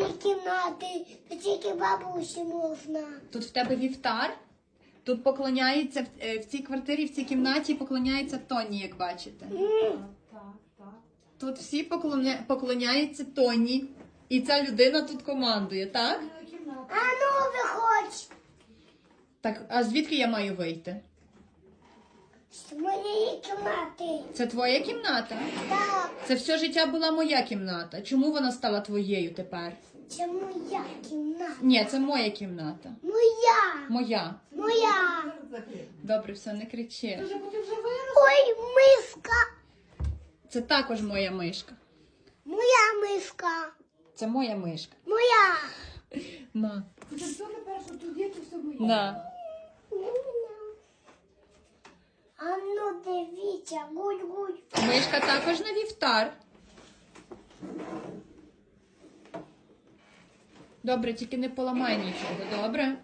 моєї кімнати, то тільки бабусі можна. Тут в тебе вівтар. Тут поклоняється в, е, в цій квартирі, в цій кімнаті поклоняється Тоні, як бачите. Тут всі поклоня... поклоняються Тоні. І ця людина тут командує, так? А ну виходь Так, а звідки я маю вийти? Моєї кімнати. Це твоя кімната? Так, Це все життя була моя кімната. Чому вона стала твоєю тепер? це моя кімната. Ні, це моя кімната. Моя. Моя. Моя. Добре, все, не кричи. Ой, миска. Це також моя мишка. Моя миска. Це моя мишка. Моя. На. Це все тепер, що тут є, то все моє. На. А ну дивіться, гуль-гуль. Мишка також на вівтар. Добре, тільки не поламай нічого, добре?